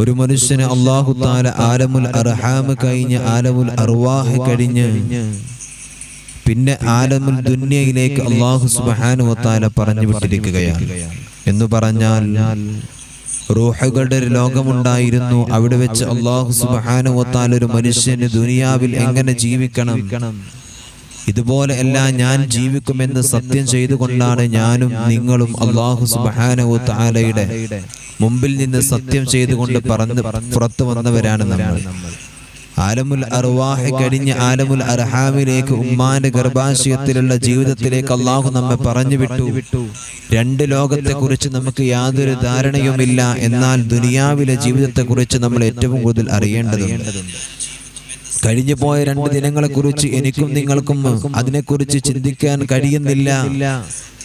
ഒരു മനുഷ്യന് അള്ളാഹു താല ആലമുൽ അർഹാമ് കഴിഞ്ഞ് ആലമുൽ അർവാഹ് കഴിഞ്ഞ് പിന്നെ ആലമുൽ ദുന്യയിലേക്ക് അള്ളാഹു സുബാനു താല പറഞ്ഞു വിട്ടിരിക്കുകയാണ് എന്ന് പറഞ്ഞാൽ റൂഹകളുടെ ഒരു ലോകമുണ്ടായിരുന്നു. അവിടെ വെച്ച് അള്ളാഹു സുബാനു താല ഒരു മനുഷ്യന് ദുനിയാവിൽ എങ്ങനെ ജീവിക്കണം? ഇതുപോലെ എല്ലാം ഞാൻ ജീവിക്കുമെന്ന് സത്യം ചെയ്തുകൊണ്ടാണ് ഞാനും നിങ്ങളും അള്ളാഹു സുബ്ഹാനഹു താലയുടെ മുമ്പിൽ നിന്ന് സത്യം ചെയ്തുകൊണ്ട് പറഞ്ഞ് പുറത്തു വന്നവരാണ് നമ്മൾ. ആലമുൽ അർവാഹ് കഴിഞ്ഞ് ആലമുൽ അർഹാമിലേക്ക് ഉമ്മാന്റെ ഗർഭാശയത്തിലുള്ള ജീവിതത്തിലേക്ക് അള്ളാഹു നമ്മെ പറഞ്ഞു വിട്ടു. രണ്ട് ലോകത്തെ കുറിച്ച് നമുക്ക് യാതൊരു ധാരണയുമില്ല എന്നാൽ ദുനിയാവിലെ ജീവിതത്തെ കുറിച്ച് നമ്മൾ ഏറ്റവും കൂടുതൽ അറിയേണ്ടതുണ്ട്. കഴിഞ്ഞു പോയ രണ്ട് ദിനങ്ങളെ കുറിച്ച് എനിക്കും നിങ്ങൾക്കും അതിനെക്കുറിച്ച് ചിന്തിക്കാൻ കഴിയുന്നില്ല.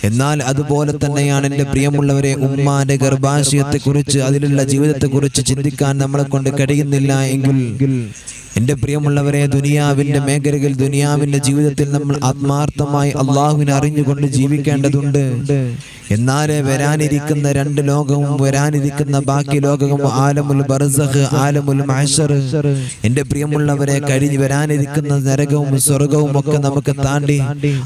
എന്നാൽ അതുപോലെ തന്നെയാണ് എന്റെ പ്രിയമുള്ളവരെ ഉമ്മാന്റെ ഗർഭാശയത്തെ കുറിച്ച് അതിലുള്ള ജീവിതത്തെ കുറിച്ച് ചിന്തിക്കാൻ നമ്മളെ കൊണ്ട് കഴിയുന്നില്ല എങ്കിൽ എന്റെ പ്രിയമുള്ളവരെ ദുനിയാവിന്റെ മേഖലയിൽ ദുനിയാവിന്റെ ജീവിതത്തിൽ നമ്മൾ ആത്മാർത്ഥമായി അള്ളാഹുവിനെ അറിഞ്ഞുകൊണ്ട് ജീവിക്കേണ്ടതുണ്ട്. എന്നാലേ വരാനിരിക്കുന്ന രണ്ട് ലോകവും വരാനിരിക്കുന്ന ബാക്കി ലോകവും ആലമുൽ ബർസഖ് ആലമുൽ മഹർ എന്റെ പ്രിയമുള്ളവരെ കഴിഞ്ഞ് വരാനിരിക്കുന്ന നരകവും സ്വർഗവും ഒക്കെ നമുക്ക് താണ്ടി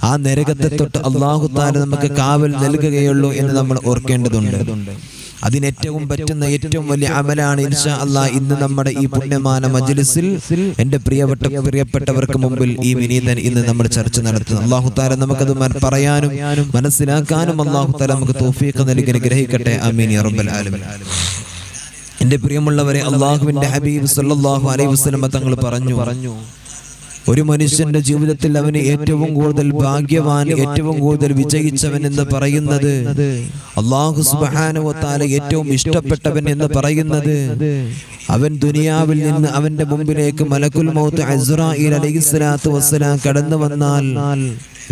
ആ നരകത്തെ തൊട്ട് അള്ളാഹു താല നമുക്ക് കാവൽ നൽകുകയുള്ളൂ എന്ന് നമ്മൾ ഓർക്കേണ്ടതുണ്ട്. അതിനേറ്റവും പറ്റുന്ന ഏറ്റവും വലിയ അമലാണ് ഇൻഷാ അല്ലാ ഇന്ന് നമ്മുടെ ഈ പുണ്യമാന മജ്ലിസിൽ എന്റെ പ്രിയപ്പെട്ട പ്രിയപ്പെട്ടവർക്ക് മുമ്പിൽ ഈ വിനീതൻ ഇന്ന് നമ്മൾ ചർച്ച നടത്തുന്നു. അള്ളാഹു താല നമുക്കത് പറയാനും മനസ്സിലാക്കാനും അള്ളാഹു താല നമുക്ക് തോഫീക്ക് നൽകി ഗ്രഹിക്കട്ടെ അമീൻ യാ റബ്ബൽ ആലമീൻ. എന്റെ പ്രിയമുള്ളവരെ അള്ളാഹുവിന്റെ ഹബീബ് സല്ലല്ലാഹു അലൈഹി വസ്ലമ തങ്ങൾ പറഞ്ഞു. പറഞ്ഞു. ഒരു മനുഷ്യന്റെ ജീവിതത്തിൽ അവന് ഏറ്റവും കൂടുതൽ ഭാഗ്യവാൻ ഏറ്റവും കൂടുതൽ വിജയിച്ചവൻ എന്ന് പറയുന്നത് അള്ളാഹു സുബാനുവത്താല ഏറ്റവും ഇഷ്ടപ്പെട്ടവൻ എന്ന് പറയുന്നത്. അവൻ ദുനിയാവിൽ നിന്ന് അവന്റെ മുമ്പിലേക്ക് മലക്കുൽ മൗത്ത് അസ്രായിൽ അലൈഹിസ്സലാത്തു വസ്സലാം കടന്നു വന്നാൽ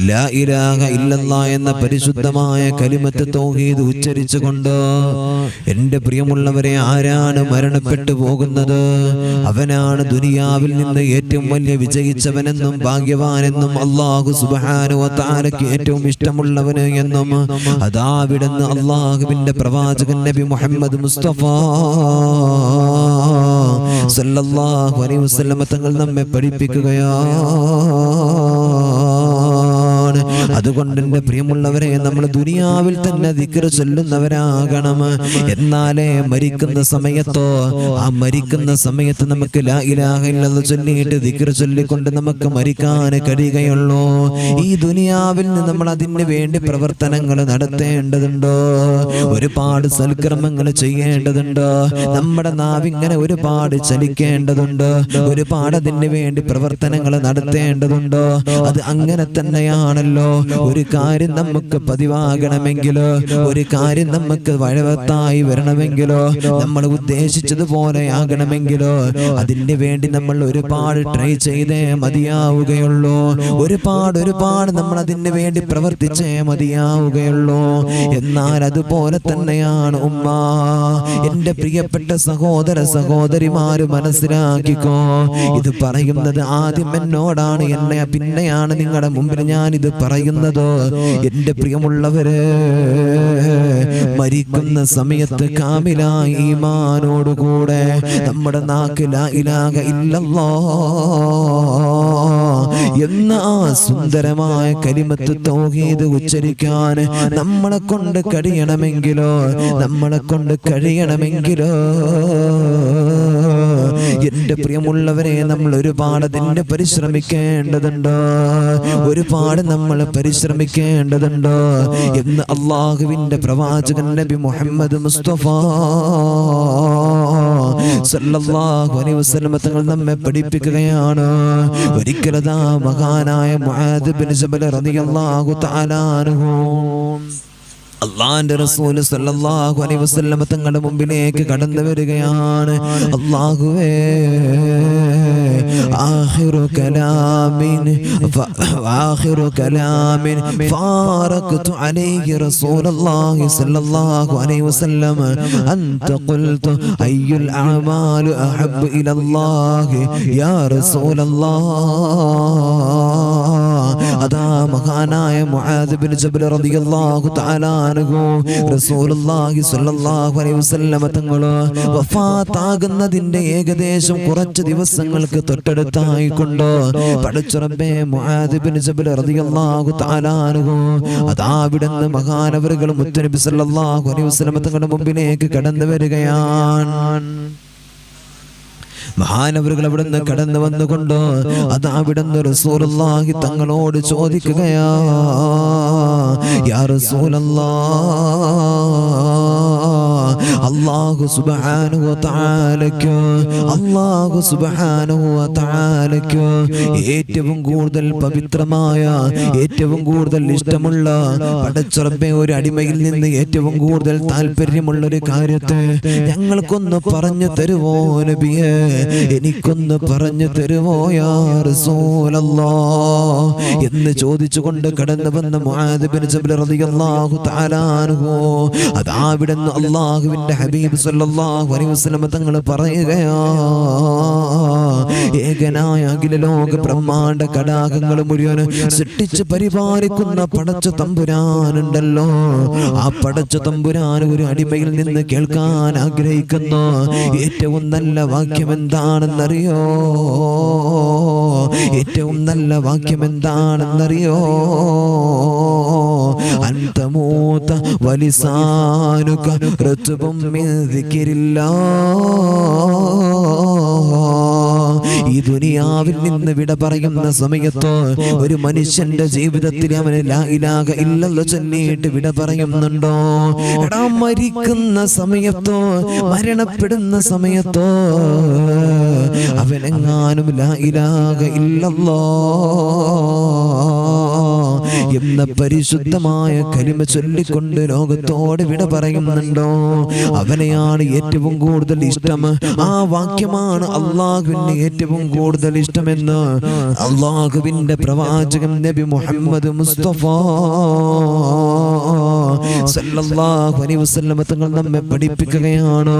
ലാ ഇലാഹ എന്ന പരിശുദ്ധമായ കലിമത്ത് തൗഹീദ് ഉച്ചരിച്ചുകൊണ്ട് എന്റെ പ്രിയമുള്ളവരെ ആരാണ് മരണപ്പെട്ടു പോകുന്നത്? അവനാണ് ദുനിയാവിൽ നിന്ന് ഏറ്റവും വലിയ വിജയിച്ചവനെന്നും ഭാഗ്യവാനെന്നും അള്ളാഹു സുബാനു തആലയ്ക്ക് ഏറ്റവും ഇഷ്ടമുള്ളവന് എന്നും അതാ വിടുന്ന് അള്ളാഹുവിന്റെ പ്രവാചകൻ നബി മുഹമ്മദ് മുസ്തഫ സല്ലല്ലാഹു അലൈഹി വസല്ലമ തങ്ങൾ നമ്മെ പഠിപ്പിക്കുകയാണ് അതുകൊണ്ട് എന്റെ പ്രിയമുള്ളവരെ നമ്മൾ ദുനിയാവിൽ തന്നെ ദിക്ർ ചൊല്ലുന്നവരാകണം. എന്നാലേ മരിക്കുന്ന സമയത്തോ ആ മരിക്കുന്ന സമയത്ത് നമുക്ക് ലാ ഇലാഹ ഇല്ലല്ലാഹ് ചൊല്ലിയിട്ട് ദിക്ർ ചൊല്ലിക്കൊണ്ട് നമുക്ക് മരിക്കാൻ കഴിയുകയുള്ളൂ. ഈ ദുനിയാവിൽ നിന്ന് നമ്മൾ അതിന് വേണ്ടി പ്രവർത്തനങ്ങൾ നടത്തേണ്ടതുണ്ടോ? ഒരുപാട് സൽക്രമങ്ങൾ ചെയ്യേണ്ടതുണ്ടോ? നമ്മുടെ നാവിങ്ങനെ ഒരുപാട് ചലിക്കേണ്ടതുണ്ട്? ഒരുപാട് അതിന് വേണ്ടി പ്രവർത്തനങ്ങൾ നടത്തേണ്ടതുണ്ടോ? അത് അങ്ങനെ തന്നെയാണല്ലോ ഒരു കാര്യം നമുക്ക് പതിവാകണമെങ്കിലോ ഒരു കാര്യം നമുക്ക് വഴവത്തായി വരണമെങ്കിലോ നമ്മൾ ഉദ്ദേശിച്ചതുപോലെ ആകണമെങ്കിലോ അതിന് വേണ്ടി നമ്മൾ ഒരുപാട് ട്രൈ ചെയ്തേ മതിയാവുകയുള്ളൂ. ഒരുപാട് ഒരുപാട് നമ്മൾ അതിന് വേണ്ടി പ്രവർത്തിച്ചേ മതിയാവുകയുള്ളൂ. എന്നാൽ അതുപോലെ തന്നെയാണ് ഉമ്മ. എന്റെ പ്രിയപ്പെട്ട സഹോദര സഹോദരിമാര് മനസ്സിലാക്കിക്കോ. ഇത് പറയുന്നത് ആദ്യം എന്നോടാണ് എന്നെ പിന്നെയാണ് നിങ്ങളുടെ മുമ്പിൽ ഞാൻ ഇത് പറയുന്നത് എന്റെ പ്രിയമുള്ളവരെ മരിക്കുന്ന സമയത്ത് കാമിലായി ഈമാനോടുകൂടെ നമ്മുടെ നാക്കില ഇല്ലല്ലോ എന്ന ആ സുന്ദരമായ കരിമത്ത് തൗഹീദ് ഉച്ചരിക്കാൻ നമ്മളെ കൊണ്ട് കഴിയണമെങ്കിലോ നമ്മളെ കൊണ്ട് കഴിയണമെങ്കിലോ? എന്റെ പ്രിയമുള്ളവരെ നമ്മൾ ഒരുപാട് അതിന് പരിശ്രമിക്കേണ്ടതുണ്ട്? ഒരുപാട് നമ്മൾ പരിശ്രമിക്കേണ്ടതുണ്ട്? എന്ന് അള്ളാഹുവിന്റെ പ്രവാചകൻ നബി മുഹമ്മദ് മുസ്തഫ തങ്ങൾ നമ്മെ പഠിപ്പിക്കുകയാണ്. ഒരിക്കലതാ മഹാനായ മുആദ് ബിൻ ജബൽ റളിയല്ലാഹു തആല അൻഹു. അള്ളാന്റെ റസൂൽ സല്ലല്ലാഹു അലൈഹി വസല്ലം തങ്ങളുടെ മുമ്പിലേക്ക് കടന്നു വരികയാണ്. അള്ളാഹുവേ ആഖിറു കലാമിൻ ആഖിറു കലാമിൻ ഫാറഖ്തു അലൈഹി റസൂലല്ലാഹി സല്ലല്ലാഹു അലൈഹി വസല്ലം അൻത ഖുൽതു അയ്യുൽ അഅമാലു അഹബ്ബു ഇലല്ലാഹി യാ റസൂലല്ലാഹ്. മുആദ് ബിൻ ജബൽ റളിയല്ലാഹു തആല അൻഹു റസൂലുള്ളാഹി സ്വല്ലല്ലാഹു അലൈഹി ഏകദേശം കുറച്ച് ദിവസങ്ങൾക്ക് തൊട്ടടുത്തായി പടച്ചുറബേ മുആദ് ബിൻ ജബൽ റളിയല്ലാഹു തആല അൻഹു അലൈഹി തങ്ങളുടെ മുമ്പിലേക്ക് കടന്നു വരികയാണ്. മഹാനവറുകൾ അവിടുന്ന് കടന്നു വന്നുകൊണ്ട് അത് അവിടുന്ന് റസൂലുള്ളാഹി തങ്ങളോട് ചോദിക്കുകയാ യാ റസൂലല്ലാ അല്ലാഹു സുബ്ഹാനഹു വ തആലയ്ക്ക് അല്ലാഹു സുബ്ഹാനഹു വ തആലയ്ക്ക് ഏറ്റവും കൂടുതൽ പവിത്രമായ ഏറ്റവും കൂടുതൽ ഇഷ്ടമുള്ള പടച്ചുറപ്പെ ഒരു അടിമയിൽ നിന്ന് ഏറ്റവും കൂടുതൽ താല്പര്യമുള്ള ഒരു കാര്യത്തെ ഞങ്ങൾക്കൊന്ന് പറഞ്ഞു തരുവോ നബിയെ? എനിക്കൊന്ന് പറഞ്ഞു തരുവോ യാ റസൂലല്ലാ? എന്ന് ചോദിച്ചുകൊണ്ട് കടന്നു വന്ന മുആദ് ബിൻ ജബൽ റളിയല്ലാഹു അതാവിടുന്ന് അതാ അല്ലാഹുവിന്റെ ഹബീബ് സല്ലല്ലാഹു അലൈഹി വസല്ലം തങ്ങൾ പറയുകയാ ഏകനായ അഖില ലോക ബ്രഹ്മാണ്ട കടാകങ്ങൾ മുഴുവൻ സൃഷ്ടിച്ച് പരിപാലിക്കുന്ന പടച്ച തമ്പുരാനുണ്ടല്ലോ. ആ പടച്ച തമ്പുരാൻ ഒരു അടിമയിൽ നിന്ന് കേൾക്കാൻ ആഗ്രഹിക്കുന്നു. ഏറ്റവും നല്ല വാക്യം എന്താണെന്നറിയോ? ഏറ്റവും നല്ല വാക്യം എന്താണെന്നറിയോ? അന്തമൂത്ത വലിസാനുക ഋതുവും ഈ ദുനിയാവിൽ നിന്ന് വിട പറയുന്ന സമയത്ത് ഒരു മനുഷ്യന്റെ ജീവിതത്തിൽ അവന് ലാ ഇലാഹ ഇല്ലല്ലോ ചൊല്ലിയിട്ട് വിട പറയുന്നുണ്ടോ? എടാ മരിക്കുന്ന സമയത്തോ മരണപ്പെടുന്ന സമയത്തോ അവനെങ്ങാനും ലാ ഇല്ലല്ലോ. എന്ന പരിശുദ്ധമായ കലിമ ചൊല്ലിക്കൊണ്ട് ലോകത്തോട് വിട പറയുന്നുണ്ടോ? അവനെയാണ് ഏറ്റവും കൂടുതൽ ഇഷ്ടം. ആ വാക്യമാണ് അള്ളാഹുവിന് ഏറ്റവും കൂടുതൽ ഇഷ്ടമെന്ന് അള്ളാഹുവിന്റെ പ്രവാചകൻ നബി മുഹമ്മദ് മുസ്തഫ. തങ്ങൾ നമ്മെ പഠിപ്പിക്കുകയാണ്.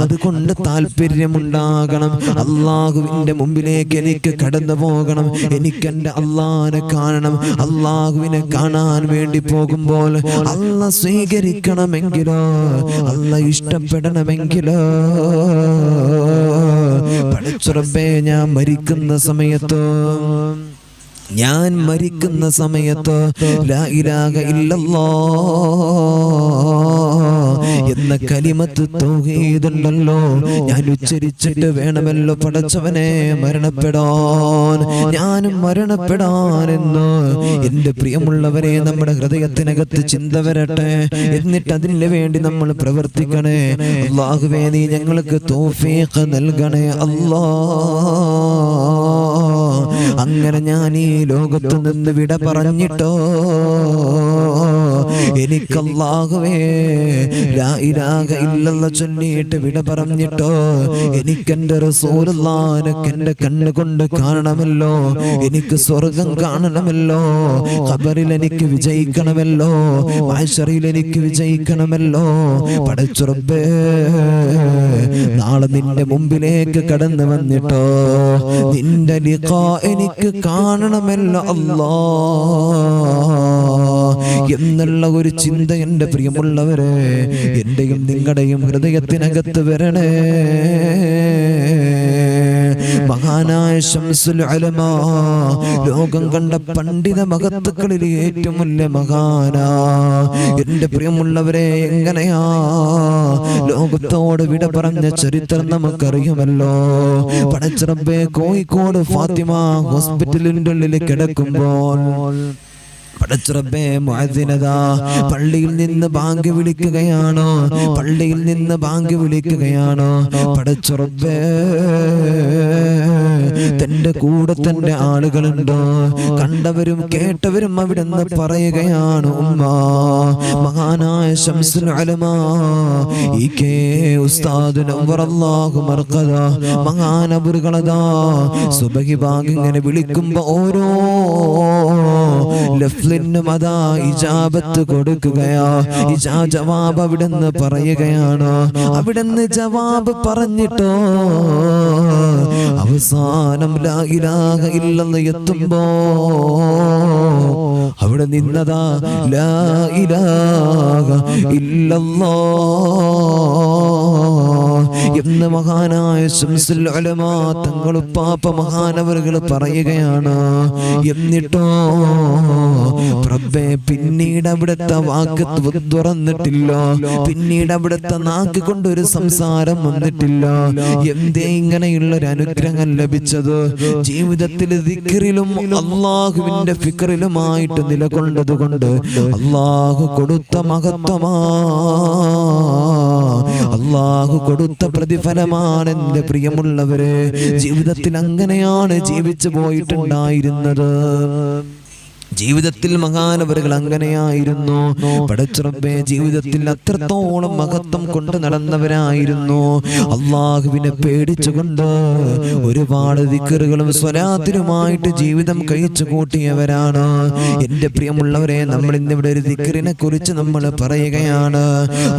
അതുകൊണ്ട് താല്പര്യമുണ്ടാകണം. അള്ളാഹുവിന്റെ മുമ്പിലേക്ക് എനിക്ക് കടന്നു പോകണം. എനിക്ക് എന്റെ അള്ളാഹിനെ കാണണം. അള്ളാഹുവിനെ കാണാൻ വേണ്ടി പോകുമ്പോൾ അല്ല സ്വീകരിക്കണമെങ്കിലോ? അല്ല ഇഷ്ടപ്പെടണമെങ്കിലോ? പഠിച്ചുറപ്പേ ഞാൻ മരിക്കുന്ന സമയത്ത് ഞാൻ മരിക്കുന്ന സമയത്ത് എന്ന കലിമത്ത് തൗഹീദുണ്ടല്ലോ. ഞാൻ ഉച്ചരിച്ചിട്ട് വേണമല്ലോ പടച്ചവനെ മരണപ്പെടാൻ. ഞാനും മരണപ്പെടാനെന്ന് എന്റെ പ്രിയമുള്ളവരെ നമ്മുടെ ഹൃദയത്തിനകത്ത് ചിന്ത വരട്ടെ. എന്നിട്ട് അതിന് വേണ്ടി നമ്മൾ പ്രവർത്തിക്കണേ. അള്ളാഹുവേ നീ ഞങ്ങൾക്ക് തോഫീഖ് നൽകണേ. അല്ലാ. അങ്ങനെ ഞാൻ ഈ ലോകത്തു നിന്ന് വിട പറഞ്ഞിട്ടോ? എനിക്കല്ലാഹുവേ ഇല്ലല്ല ചൊല്ലിയിട്ട് വിട പറഞ്ഞിട്ടോ. എനിക്കെന്റെ റസൂലുള്ളാനക്ക് എന്റെ കണ്ണ് കാണണമല്ലോ. എനിക്ക് സ്വർഗം കാണണമല്ലോ. ഖബറിൽ എനിക്ക് വിജയിക്കണമല്ലോ. ആശറിയിൽ എനിക്ക് വിജയിക്കണമല്ലോ. പടച്ചുറബേ നാളെ നിന്റെ മുമ്പിലേക്ക് കടന്നു വന്നിട്ടോ. നിന്റെ ലിഖാ എനിക്ക് കാണണമല്ലോ അല്ലാ എന്നുള്ള ഒരു ചിന്ത എന്റെ പ്രിയമുള്ളവരെ എന്റെയും നിങ്ങളുടെയും ഹൃദയത്തിനകത്ത് വരണേ. മഹാനായ ശംസുൽ അലമ ലോകം കണ്ട പണ്ഡിത മഹത്തുക്കളിൽ ഏറ്റവും വലിയ മഹാനാ. എന്റെ പ്രിയമുള്ളവരെ എങ്ങനെയാ? ലോകത്തോട് വിട പറഞ്ഞ ചരിത്രം നമുക്കറിയുമല്ലോ. പടച്ചിറബെ കോഴിക്കോട് ഫാത്തിമ ഹോസ്പിറ്റലിന്റെ ഉള്ളിൽ കിടക്കുമ്പോൾ പടച്ചുറബേ മുഅദ്ദിനദാ പള്ളിയിൽ നിന്ന് ബാങ്ക് വിളിക്കുകയാണോ? പള്ളിയിൽ നിന്ന് ബാങ്ക് വിളിക്കുകയാണോ? പടച്ചുറബേ തന്റെ കൂടെ തന്റെ ആളുകളുണ്ടോ? കണ്ടവരും കേട്ടവരും അവിടെ നിന്ന് പറയുകയാണ് ഉമ്മ മഹാനായ ശംസുൽ അലമ ഈ കെ ഉസ്താദ് നവറല്ലാഹു മർഖദ മഹാനബുറുകളതാ. സുബഹി ബാങ്ക് ഇങ്ങനെ വിളിക്കുമ്പോ ഓരോ ലഫ്ല നഫ്ലിനും അതാ ഇജാബത്ത് കൊടുക്കുകയാ. ഇജാ ജവാബ് അവിടുന്ന് പറയുകയാണ്. അവിടുന്ന് ജവാബ് പറഞ്ഞിട്ടോ? അവസാനം ലാ ഇലാഹ ഇല്ലെന്ന് എത്തുമ്പോ അവിടെ നിന്നതാ ലാ ഇലാഹ ഇല്ലല്ലാ എന്ന് മഹാനായ ശംസുലമാ തങ്ങളുപ്പാപ്പ മഹാനവറുകൾ പറയുകയാണ്. എന്നിട്ടോ? പ്രഭേ പിന്നീട് അവിടുത്തെ വാക്ക് തുറന്നിട്ടില്ല. പിന്നീട് അവിടുത്തെ നാക്ക് കൊണ്ടൊരു സംസാരം വന്നിട്ടില്ല. എന്തേ ഇങ്ങനെയുള്ള ഒരു അനുഗ്രഹം ലഭിച്ചത്? ജീവിതത്തിൽ ദിക്കറിലും അള്ളാഹുവിന്റെ ഫിക്റിലുമായിട്ട് നിലകൊണ്ടത് കൊണ്ട് അള്ളാഹു കൊടുത്ത മഹത്വമാ. അള്ളാഹു കൊടുത്ത പ്രതിഫലമാണ് എന്റെ പ്രിയമുള്ളവരെ. ജീവിതത്തിൽ അങ്ങനെയാണ് ജീവിച്ചു പോയിട്ടുണ്ടായിരുന്നത്. ജീവിതത്തിൽ മഹാനവരുകൾ അങ്ങനെയായിരുന്നു. പടച്ചുറപ്പെ ജീവിതത്തിൽ അത്രത്തോളം മഹത്വം കൊണ്ട് നടന്നവരായിരുന്നു. അള്ളാഹുവിനെ പേടിച്ചുകൊണ്ട് ഒരുപാട് ദിക്കറുകളും സ്വലാത്തിനുമായിട്ട് ജീവിതം കഴിച്ചു കൂട്ടിയവരാണ്. എന്റെ പ്രിയമുള്ളവരെ നമ്മൾ ഇന്നിവിടെ ഒരു ദിക്കറിനെ കുറിച്ച് നമ്മൾ പറയുകയാണ്.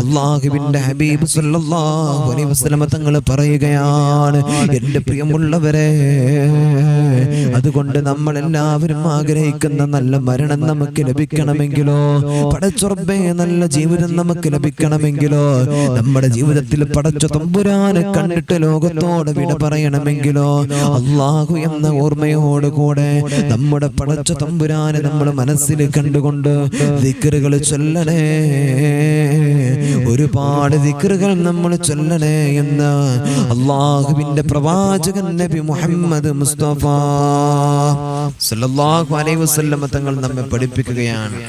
അള്ളാഹുവിന്റെ ഹബീബ് സല്ലല്ലാഹു അലൈഹി വസല്ലമ പറയുകയാണ്. എന്റെ പ്രിയമുള്ളവരെ അതുകൊണ്ട് നമ്മൾ എല്ലാവരും ആഗ്രഹിക്കുന്ന നല്ല മരണം നമുക്ക് ലഭിക്കണമെങ്കിലോ? പടച്ചുറപ്പേ നല്ല ജീവിതം നമുക്ക് ലഭിക്കണമെങ്കിലോ? നമ്മുടെ ജീവിതത്തിൽ പടച്ച തമ്പുരാനെ കണ്ടിട്ട് ലോകത്തോട് വിട പറയണമെങ്കിലോ? അള്ളാഹു എന്ന ഓർമ്മയോടുകൂടെ നമ്മുടെ പടച്ച തമ്പുരാനെ നമ്മൾ മനസ്സിൽ കണ്ടുകൊണ്ട് ദിക്കറുകൾ ചൊല്ലണേ. ഒരുപാട് ദിക്കറുകൾ നമ്മൾ ചൊല്ലണേ എന്ന് അള്ളാഹുവിന്റെ പ്രവാചകൻ നബി മുഹമ്മദ് മുസ്തഫ സല്ലല്ലാഹു അലൈഹി വസല്ലമ തങ്ങൾ നമ്മെ പഠിപ്പിക്കുകയാണ്.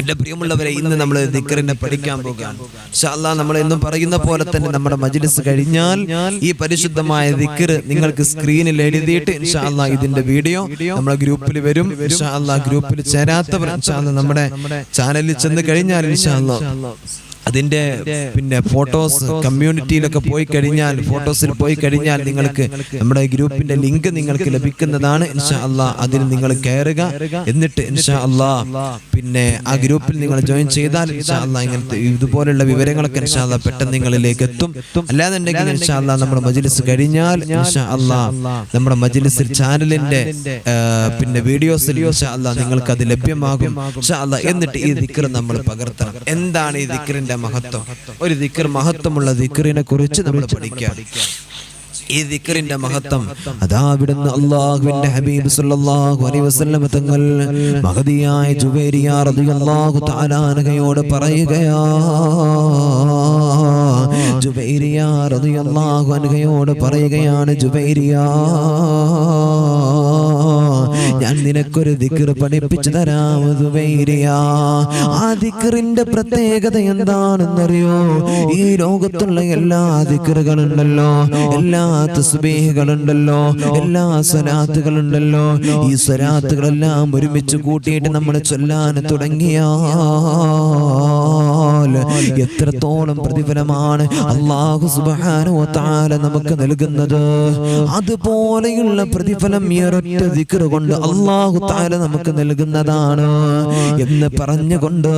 എന്റെ പ്രിയമുള്ളവരെ ഇന്ന് നമ്മൾ ദിക്കറിനെ പഠിക്കാൻ ഇൻഷാല്ലാ നമ്മൾ എന്നും പറയുന്ന പോലെ തന്നെ നമ്മുടെ മജ്ലിസ് കഴിഞ്ഞാൽ ഈ പരിശുദ്ധമായ ദിക്കർ നിങ്ങൾക്ക് സ്ക്രീനിൽ എഴുതിയിട്ട് ഇൻഷാല്ല ഇതിന്റെ വീഡിയോ നമ്മുടെ ഗ്രൂപ്പിൽ വരും. ഇൻഷാല്ല ഗ്രൂപ്പിൽ ചേരാത്തവർ ഇൻഷാല്ലാ നമ്മുടെ ചാനലിൽ ചെന്ന് കഴിഞ്ഞാൽ ഇൻഷാല്ലാ അതിന്റെ പിന്നെ ഫോട്ടോസ് കമ്മ്യൂണിറ്റിയിലൊക്കെ പോയി കഴിഞ്ഞാൽ ഫോട്ടോസിൽ പോയി കഴിഞ്ഞാൽ നിങ്ങൾക്ക് നമ്മുടെ ഗ്രൂപ്പിന്റെ ലിങ്ക് നിങ്ങൾക്ക് ലഭിക്കുന്നതാണ്. ഇൻഷാ അല്ലാ അതിൽ നിങ്ങൾ കയറുക. എന്നിട്ട് ഇൻഷാ അല്ലാ പിന്നെ ആ ഗ്രൂപ്പിൽ നിങ്ങൾ ജോയിൻ ചെയ്താൽ ഇൻഷാ അല്ലാ ഇങ്ങനത്തെ ഇതുപോലുള്ള വിവരങ്ങളൊക്കെ ഇൻഷാ അല്ലാ പെട്ടെന്ന് നിങ്ങളിലേക്ക് എത്തും. അല്ലാന്നുണ്ടെങ്കിൽ ഇൻഷാ അല്ലാ നമ്മുടെ മജിലിസ് കഴിഞ്ഞാൽ ഇൻഷാ അല്ലാ നമ്മുടെ മജിലിസ് ചാനലിന്റെ പിന്നെ വീഡിയോസിൽ ഇൻഷാ അല്ലാ നിങ്ങൾക്ക് അത് ലഭ്യമാകും. ഇൻഷാ അള്ളാ എന്നിട്ട് ഈ ദിക്കർ നമ്മൾ പകർത്തണം. എന്താണ് ഈ ദിക്റിന്റെ മഹത്വം. ഒരു ദിക്കർ മഹത്വമുള്ള ദിക്കറിനെ കുറിച്ച് നമ്മൾ പഠിക്കാം. ഈ ദിക്കറിന്റെ മഹത്വം അതാ അവിടുന്ന് അള്ളാഹുവിന്റെ ഹബീബ് സല്ലല്ലാഹു അലൈഹി വസല്ലം തങ്ങൾ മഹദിയായ ജുബൈരിയ റളിയല്ലാഹു തആല അൻഹയോട് പറയുകയാ ജുബൈരിയ റളിയല്ലാഹു അൻഹയോട് പറയുകയാണ് ജുബൈരിയ ഞാൻ നിനക്കൊരു ദിക്ർ പഠിപ്പിച്ചു തരാം ആ ദിക്കറിന്റെ പ്രത്യേകത എന്താണെന്നറിയോ? ഈ ലോകത്തുള്ള എല്ലാ ദിക്കറുകളുണ്ടല്ലോ എല്ലാ തസ്ബീഹുകളുണ്ടല്ലോ. എല്ലാ സ്വലാത്തുകളുണ്ടല്ലോ. ഈ സ്വലാത്തുകളെല്ലാം ഒരുമിച്ച് കൂട്ടിയിട്ട് നമ്മൾ ചൊല്ലാൻ തുടങ്ങിയാൽ എത്രത്തോളം പ്രതിഫലമാണ് അള്ളാഹു തആല നമുക്ക് നൽകുന്നത്? അതുപോലെയുള്ള പ്രതിഫലം ഈ ദിക്കറ് കൊണ്ട് അള്ളാഹു താല നമുക്ക് നൽകുന്നതാണ് എന്ന് പറഞ്ഞുകൊണ്ട്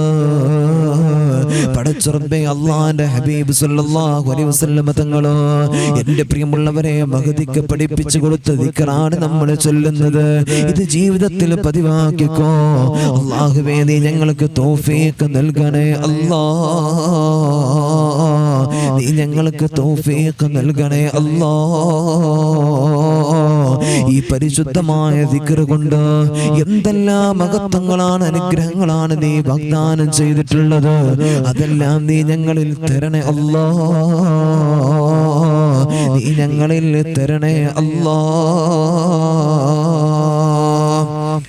പടച്ചുറബെ അള്ളാന്റെ ഹബീബ് സല്ലല്ലാഹു അലൈഹി തങ്ങൾ എന്റെ പ്രിയമുള്ളവരെ മഹദിക്ക് പഠിപ്പിച്ചു കൊടുത്ത ദിക്കറാണ് നമ്മൾ ചൊല്ലുന്നത്. ഇത് ജീവിതത്തിൽ പതിവാക്കിക്കോ. അള്ളാഹുവേ നീ ഞങ്ങൾക്ക് തോഫീക്ക് നൽകണേ. അല്ലാ നീ ഞങ്ങൾക്ക് തോഫീക്ക് നൽകണേ അല്ലോ. ഈ പരിശുദ്ധമായ ദിക്ർ കൊണ്ട് എന്തെല്ലാം മഹത്വങ്ങളാണ് അനുഗ്രഹങ്ങളാണ് നീ വാഗ്ദാനം ചെയ്തിട്ടുള്ളത്? അതെല്ലാം നീ ഞങ്ങളിൽ തരണേ അല്ലോ. നീ ഞങ്ങളിൽ തരണേ അല്ലാ.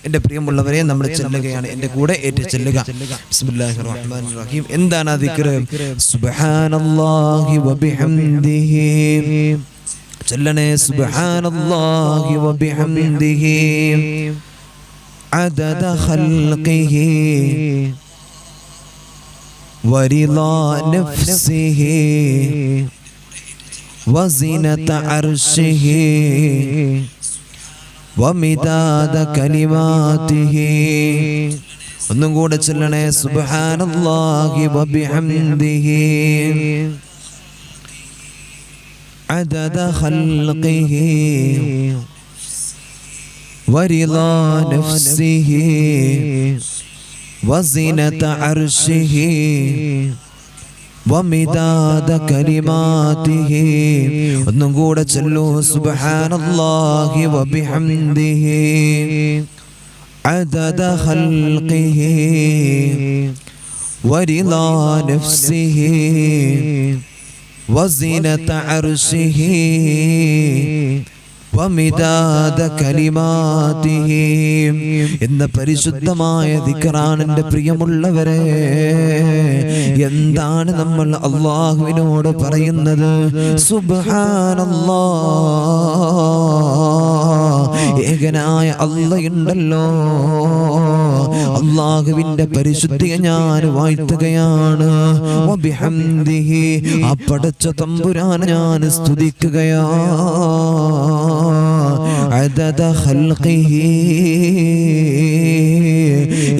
എന്റെ പ്രിയമുള്ളവരെ നമ്മൾ ചെല്ലുകയാണ് എന്റെ കൂടെ ഏറ്റു ചെല്ലുക ബിസ്മില്ലാഹിർ റഹ്മാനിർ റഹീം എന്താണ് ആ ദിക്ർ സുബ്ഹാനല്ലാഹി വബിഹംദിഹി ചൊല്ലണേ സുബ്ഹാനല്ലാഹി വബിഹംദിഹി عدد خلقه ورضا نفسه وزنة عرشه ومداد كلماته ഒന്നും കൂടെ ചൊല്ലണേ സുബ്ഹാനല്ലാഹി വബിഹംദിഹി عدد خلقه ورضا نفسه وزنة عرشه ومداد كلماته ഒന്നും കൂടെ ചൊല്ലൂ സുബ്ഹാനല്ലാഹി വബിഹംദിഹി عدد خلقه ورضا نفسه وزنة عرشه വമിതാദ കലിമാതിഹി എന്ന പരിശുദ്ധമായ ദിക്കറാണ് എന്റെ പ്രിയമുള്ളവരെ എന്താണ് നമ്മൾ അള്ളാഹുവിനോട് പറയുന്നത്? സുബ്ഹാനല്ലാ. ഏകനായ അള്ളയുണ്ടല്ലോ. അള്ളാഹുവിന്റെ പരിശുദ്ധിയെ ഞാൻ വാഴ്ത്തുകയാണ്. ആ പടച്ച തമ്പുരാനെ ഞാൻ സ്തുതിക്കുകയാ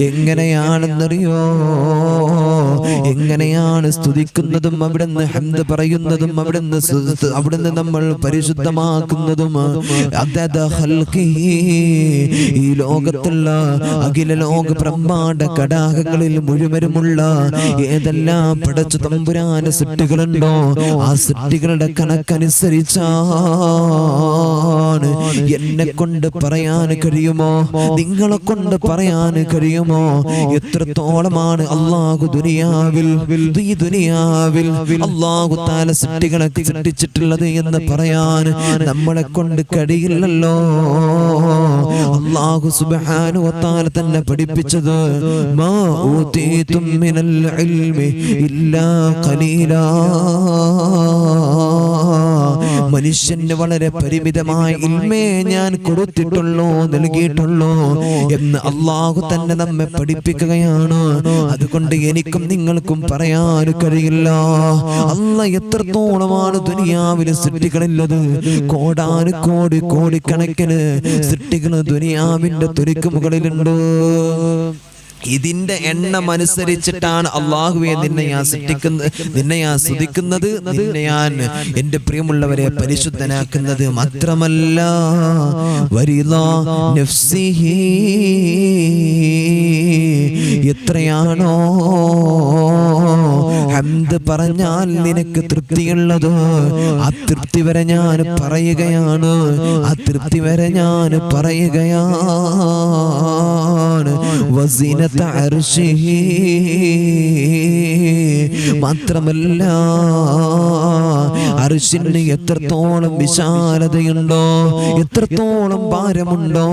എങ്ങനെയാണെന്നറിയോ? എങ്ങനെയാണ് സ്തുതിക്കുന്നതും അവിടുന്ന് ഹന്ത് പറയുന്നതും അവിടുന്ന് അവിടുന്ന് നമ്മൾ പരിശുദ്ധമാക്കുന്നതും ഖൽഖിഹി. ഈ ലോകത്തുള്ള അഖില ലോക ബ്രഹ്മാണ്ട കടാകങ്ങളിൽ മുഴുവനുമുള്ള ഏതെല്ലാം പടച്ചു തമ്പുരാന സൃഷ്ടികളുണ്ടോ ആ സൃഷ്ടികളുടെ കണക്കനുസരിച്ചാണ് എന്നെ കൊണ്ട് പറയാൻ കഴിയുമോ? നിങ്ങളെ കൊണ്ട് പറയാൻ കഴിയുമോ? എത്രത്തോളമാണ് അള്ളാഹു ദുനിയാവിൽ ഈ ദുനിയാവിൽ അള്ളാഹു താല സൃഷ്ടികളെ സൃഷ്ടിച്ചിട്ടുള്ളത് എന്ന് പറയാൻ നമ്മളെ കൊണ്ട് കഴിയില്ലല്ലോ. അള്ളാഹു സുബ്ഹാനഹു വതആല തന്നെ പഠിപ്പിച്ചത് മാ ഊതീതും മിനൽ ഇൽമി ഇല്ലാ ഖലീലാ. മനുഷ്യന് വളരെ പരിമിതമായ ഇൽമേ ഞാൻ കൊടുത്തിട്ടുള്ളൂ നൽകിയിട്ടുള്ളൂ എന്ന് അള്ളാഹു തന്നെ നമ്മെ പഠിപ്പിക്കുകയാണ്. അതുകൊണ്ട് എനിക്കും നിങ്ങൾക്കും പറയാൻ കഴിയില്ല. അല്ല എത്രത്തോളമാണ് ദുനിയാവിൽ സൃഷ്ടികളുള്ളത് കോടാനു കോടി കോടിക്കണക്കിന് സൃഷ്ടികൾ ദുനിയാവിന്റെ തുരിക്ക് മുകളിലുണ്ട്. ഇതിന്റെ എണ്ണം അനുസരിച്ചിട്ടാണ് അള്ളാഹുവെ നിന്നെ ഞാൻ സൃഷ്ടിക്കുന്നത്. നിന്നെ ഞാൻ സ്തുതിക്കുന്നത് നിന്നെ ഞാൻ എന്റെ പ്രിയമുള്ളവരെ പരിശുദ്ധനാക്കുന്നത് മാത്രമല്ല എത്രയാണോ ഹംദ് പറഞ്ഞാൽ നിനക്ക് തൃപ്തിയുള്ളത്? ആ തൃപ്തി വരെ ഞാൻ പറയുകയാണ്. അതൃപ്തി തൃപ്തി വരെ ഞാൻ പറയുകയാണ്. വസീനത്ത അർഷി മാത്രമല്ല അർശിന് എത്രത്തോളം വിശാലതയുണ്ടോ? എത്രത്തോളം ഭാരമുണ്ടോ?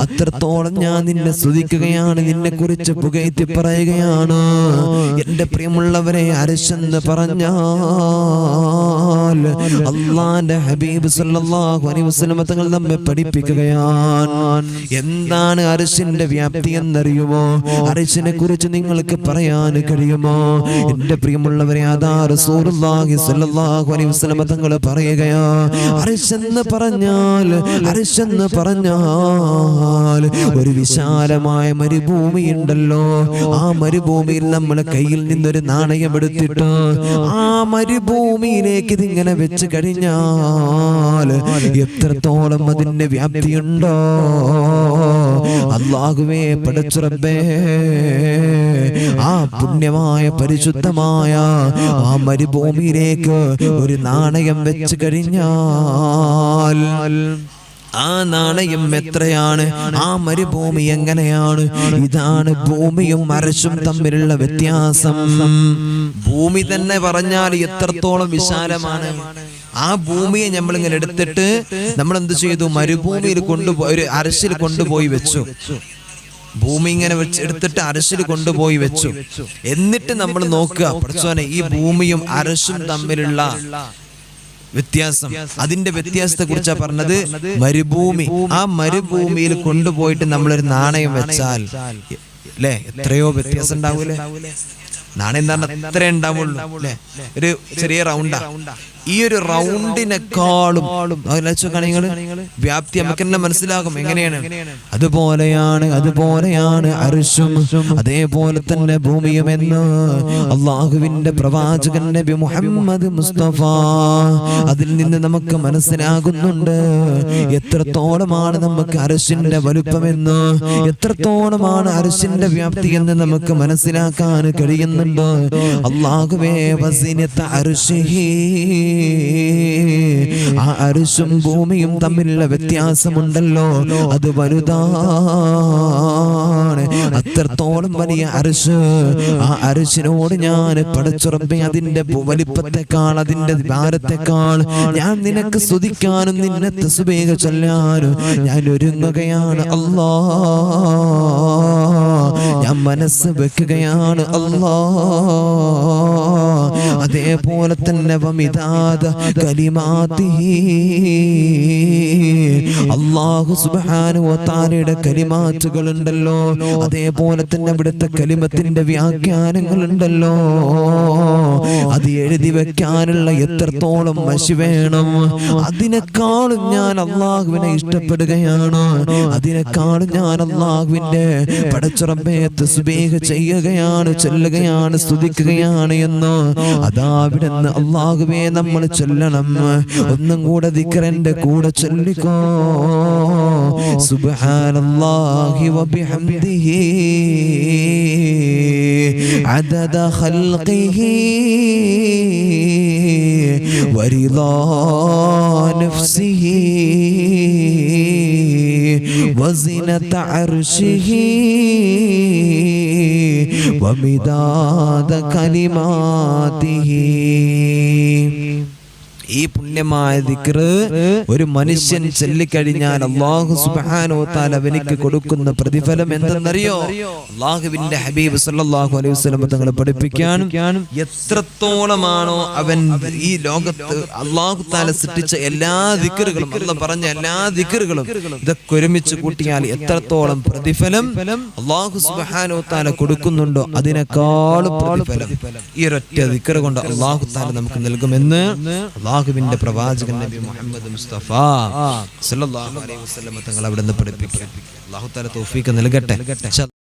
അത്രത്തോളം ഞാൻ നിന്നെ സ്തുതിക്കുകയാണ് നിന്നെ കുറിച്ച് പുകയത്തി പറയുകയാണ് എന്റെ പ്രിയമുള്ളവരെ അരശെന്ന് പറഞ്ഞാൽ അള്ളാന്റെ ഹബീബ് സല്ലല്ലാഹു അലൈഹി വസല്ലം തങ്ങൾ നമ്മെ പഠിപ്പിക്കുകയാണ്. എന്താണ് അരിശിന്റെ വ്യാപ്തി എന്നറിയുമോ? അരിശിനെ കുറിച്ച് നിങ്ങൾക്ക് പറയാൻ കഴിയുമോ? എന്റെ പ്രിയമുള്ളവരെ അതാ റസൂലുള്ളാഹി സല്ലല്ലാഹു അലൈഹി വസല്ലം തങ്ങൾ പറയുകയാ അരിശെന്ന് പറഞ്ഞാൽ അരിശെന്ന് പറഞ്ഞാൽ ഒരു വിശാലമായ മരുഭൂമി ഉണ്ടല്ലോ ആ മരുഭൂമിയിൽ നമ്മളെ കയ്യിൽ നിന്നൊരു നാണയം എടുത്തിട്ട് ആ മരുഭൂമിയിലേക്ക് ഇതിങ്ങനെ വെച്ച് കഴിഞ്ഞാൽ എത്രത്തോളം അതിന്റെ വ്യാപ്തിയുണ്ടോ? അള്ളാഹുവേ പടച്ചുറബേ ആ പുണ്യമായ പരിശുദ്ധമായ ആ മരുഭൂമിയിലേക്ക് ഒരു നാണയം വെച്ച് കഴിഞ്ഞാൽ ആ നാണയം എത്രയാണ്? ആ മരുഭൂമി എങ്ങനെയാണ്? ഇതാണ് ഭൂമിയും മരശും തമ്മിലുള്ള വ്യത്യാസം. ഭൂമി തന്നെ പറഞ്ഞാൽ എത്രത്തോളം വിശാലമാണ്. ആ ഭൂമിയെ നമ്മൾ ഇങ്ങനെ എടുത്തിട്ട് നമ്മൾ എന്ത് ചെയ്തു? മരുഭൂമിയിൽ കൊണ്ടുപോയി ഒരു അരശിൽ കൊണ്ടുപോയി വെച്ചു. ഭൂമി ഇങ്ങനെ വെച്ച് എടുത്തിട്ട് അരശിൽ കൊണ്ടുപോയി വെച്ചു. എന്നിട്ട് നമ്മൾ നോക്കുക പഠിച്ചോനെ ഈ ഭൂമിയും അരശും തമ്മിലുള്ള വ്യത്യാസം. അതിന്റെ വ്യത്യാസത്തെ കുറിച്ചാ പറഞ്ഞത് മരുഭൂമി. ആ മരുഭൂമിയിൽ കൊണ്ടുപോയിട്ട് നമ്മളൊരു നാണയം വെച്ചാൽ അല്ലേ എത്രയോ വ്യത്യാസം ഉണ്ടാവൂലേ? നാണയം എന്ന് പറഞ്ഞാൽ എത്ര ഉണ്ടാവുള്ളൂ അല്ലേ ഒരു ചെറിയ റൗണ്ടാ. ഈ ഒരു റൗണ്ടിനെക്കാളും വ്യാപ്തി നമുക്ക് തന്നെ മനസ്സിലാകും. എങ്ങനെയാണ്? അതുപോലെയാണ് അതുപോലെയാണ് അർശും അതേപോലെ തന്നെ ഭൂമിയും എന്ന് അള്ളാഹുവിന്റെ പ്രവാചകൻ നബി മുഹമ്മദ് മുസ്തഫ അതിൽ നിന്ന് നമുക്ക് മനസ്സിലാകുന്നുണ്ട്. എത്രത്തോളമാണ് നമുക്ക് അരശിന്റെ വലുപ്പമെന്ന് എത്രത്തോളമാണ് അരശിന്റെ വ്യാപ്തി എന്ന് നമുക്ക് മനസ്സിലാക്കാൻ കഴിയുന്നുണ്ട്. അള്ളാഹുവേ വസിനത്തെ അർശിഹി ആ അരിശും ഭൂമിയും തമ്മിലുള്ള വ്യത്യാസമുണ്ടല്ലോ. അത് വലുതാണ്. അത്രത്തോളം വലിയ അരിശ്. ആ അരിശിനോട് ഞാൻ പടച്ചുറപ്പി അതിന്റെ വലിപ്പത്തെക്കാൾ അതിന്റെ ഭാരത്തെക്കാൾ ഞാൻ നിനക്ക് സ്തുതിക്കാനും നിന്നെ തസുബേക ചൊല്ലാനും ഞാൻ ഒരുങ്ങുകയാണ് അല്ലാ. ഞാൻ മനസ്സ് വെക്കുകയാണ് അല്ലാ. അതേപോലെ തന്നെ വമിതാദ കലിമാതി അള്ളാഹു സുബ്ഹാനഹു വ തആലയുടെ കലിമാറ്റുകൾ ഉണ്ടല്ലോ അതേപോലെ തന്നെ ഇവിടുത്തെ കലിമത്തിന്റെ വ്യാഖ്യാനങ്ങൾ ഉണ്ടല്ലോ അത് എഴുതി വെക്കാനുള്ള എത്രത്തോളം മഷി വേണം. അതിനേക്കാളും ഞാൻ അള്ളാഹുവിനെ ഇഷ്ടപ്പെടുകയാണ്. അതിനേക്കാളും ഞാൻ അള്ളാഹുവിന്റെ പടച്ചുറമ്പെ തസ്ബീഹ് ചെയ്യുകയാണ് ചൊല്ലുകയാണ് സ്തുതിക്കുകയാണ് എന്ന്. അതാ അള്ളാഹുവേ നമ്മൾ ചൊല്ലണം ഒന്നും കൂടെ ദിക്റന്റെ കൂടെ ചൊല്ലിക്കോ സുബ്ഹാനല്ലാഹി വബിഹംദിഹി عدد خلقه ورضا نفسه وزنة عرشه ومداد كلماته ഈ പുണ്യമായ ദിക്റ് ഒരു മനുഷ്യൻ ചൊല്ലിക്കഴിഞ്ഞാൽ അള്ളാഹു സുബാനോ വതആല അവനിക്ക് കൊടുക്കുന്ന പ്രതിഫലം എന്തെന്നറിയോ? അള്ളാഹുവിന്റെ ഹബീബ് സല്ലല്ലാഹു അലൈഹി വസല്ലം തങ്ങളെ പഠിപ്പിക്കാൻ എത്രത്തോളമാണോ അവൻ ഈ ലോകത്ത് അള്ളാഹു താല സൃഷ്ടിച്ച എല്ലാ ദിക്കറുകളും അല്ല പറഞ്ഞ എല്ലാ ദിക്കറുകളും ഇതൊക്കെ ഒരുമിച്ച് കൂട്ടിയാൽ എത്രത്തോളം പ്രതിഫലം അള്ളാഹു സുബ്ഹാനഹു താല കൊടുക്കുന്നുണ്ടോ അതിനേക്കാളും പ്രതിഫലം. ഈ ഒരൊറ്റ ദിക്കറ് കൊണ്ട് അള്ളാഹു താല നമുക്ക് നൽകുമെന്ന് അള്ളാഹുവിന്റെ പ്രവാചകൻ നബി മുഹമ്മദ് മുസ്തഫ സല്ലല്ലാഹു അലൈഹി വസല്ലം തങ്ങൾ അവിടെ നിന്ന് പഠിപ്പിക്കുക അള്ളാഹു തല തൗഫീഖ് നൽകട്ടെ.